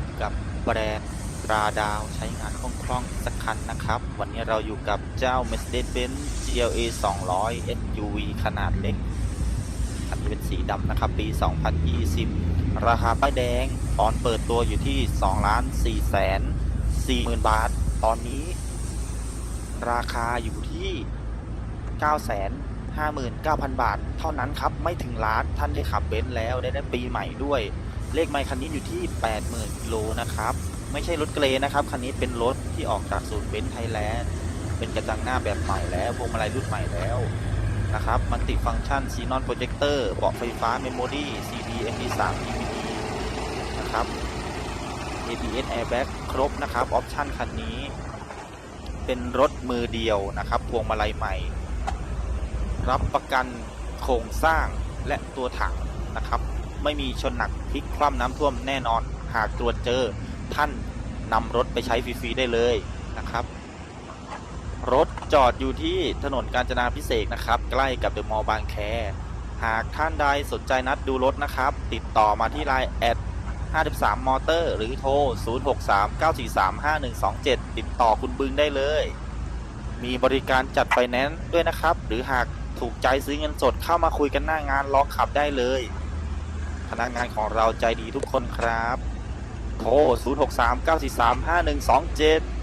มกับแบรนด์ราดาวใช้งานคล่องๆสักคันนะครับ วันนี้เราอยู่กับเจ้า Mercedes-Benz GLA 200 SUV ขนาดเล็กคันนี้เป็นสีดำนะครับ ปี 2020 ราคาป้ายแดง ตอนเปิดตัวอยู่ที่ 2 ล้าน4แสน4หมื่นบาท ตอนนี้ ราคาอยู่ที่9 5 9 0 0 0 บาท เท่านั้นครับ ไม่ถึงล้านท่านได้ขับเบนซ์แล้วได้ได้ปีใหม่ด้วย เลขไมค์คันนี้อยู่ที่ 80,000กิโลนะครับ ไม่ใช่รถเกรย์นะครับ คันนี้เป็นรถที่ออกจากศูนย์เบนซ์ไทยแลนด์เป็นกระจังหน้าแบบใหม่แล้วพวงมาลัยรุ่นใหม่แล้วนะครับมันติฟังก์ชันซีนอนโปรเจคเตอร์เบาะไฟฟ้าเมมโมรี่ CD MP3 DVD นะครับ ABS Airbag ครบนะครับ ออปชันคันนี้ เป็นรถมือเดียวนะครับพวงมาลัยใหม่ รับประกันโครงสร้างและตัวถังนะครับ ไม่มีชนหนักพลิกคว่ำน้ำท่วมแน่นอน หากตรวจเจอท่านนำรถไปใช้ฟรีๆได้เลยนะครับ รถจอดอยู่ที่ถนนกาญจนาพิเศษนะครับ ใกล้กับเดอะมอลล์บางแค หากท่านใดสนใจนัดดูรถนะครับ ติดต่อมาที่ไลน์แอด53 มอเตอร์ หรือโทร 0639435127 ติดต่อคุณบึงได้เลย มีบริการจัดไฟแนนซ์ด้วยนะครับ หรือหากถูกใจซื้อเงินสดเข้ามาคุยกันหน้างานลองขับได้เลย พนักงานของเราใจดีทุกคนครับโทร0639435127